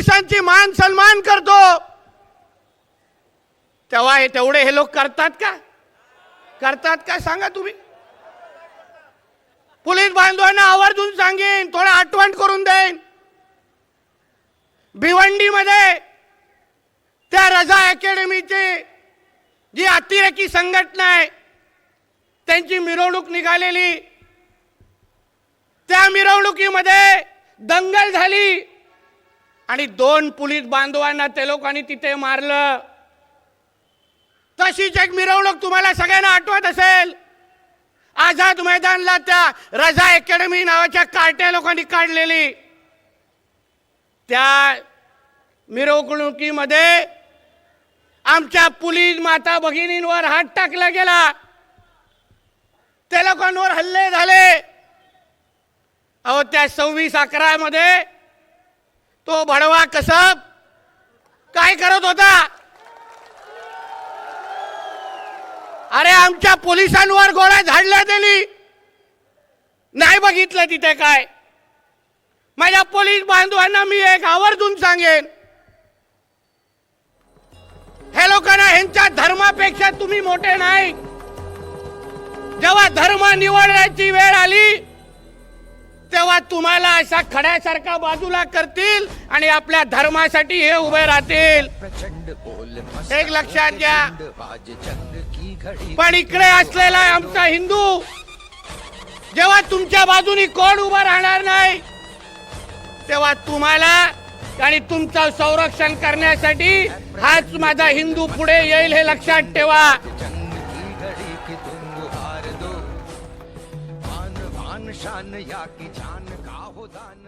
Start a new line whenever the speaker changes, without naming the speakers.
पोलिसांची मान सन्मान करतो. तेव्हा हे तेवढे हे लोक करतात का? करतात का? सांगा तुम्ही. पोलीस बांधवांना आवर्जून सांगेन थोडं आठवण करून देईन. भिवंडीमध्ये त्या रजा अकॅडमीचे जी अतिरेकी संघटना आहे त्यांची मिरवणूक निघालेली. त्या मिरवणुकीमध्ये दंगल झाली. आणि दोन पोलीस बांधवांना ते लोकांनी तिथे मारलं. तशीच एक मिरवणूक तुम्हाला सगळ्यांना आठवत असेल. आझाद मैदानला त्या रजा अकॅडमी नावाच्या कार्ट्या लोकांनी काढलेली. त्या मिरवणुकीमध्ये आमच्या पोलीस माता भगिनींवर हात टाकला गेला. त्या लोकांवर हल्ले झाले. अहो त्या सव्वीस अकरा मध्ये तो भडवा कसब काय करत होता? अरे आमच्या पोलिसांवर गोळ्या झाडल्या त्यांनी. नाही बघितलं तिथे काय. माझ्या पोलीस बांधवांना मी एक आवर्जून सांगेन. हे लोकांना ह्यांच्या धर्मापेक्षा तुम्ही मोठे नाही. जेव्हा धर्म निवडण्याची वेळ आली तुम्हाला अशा खड्यासारखा बाजूला करतील आणि आपल्या धर्मासाठी हे उभे राहतील एक लक्षात घ्या. पण इकडे असलेला आमचा हिंदू जेव्हा तुमच्या बाजूनी कोण उभं राहणार नाही तेव्हा तुम्हाला आणि तुमचं संरक्षण करण्यासाठी हाच माझा हिंदू पुढे येईल हे लक्षात ठेवा
शान या की जान का हो दान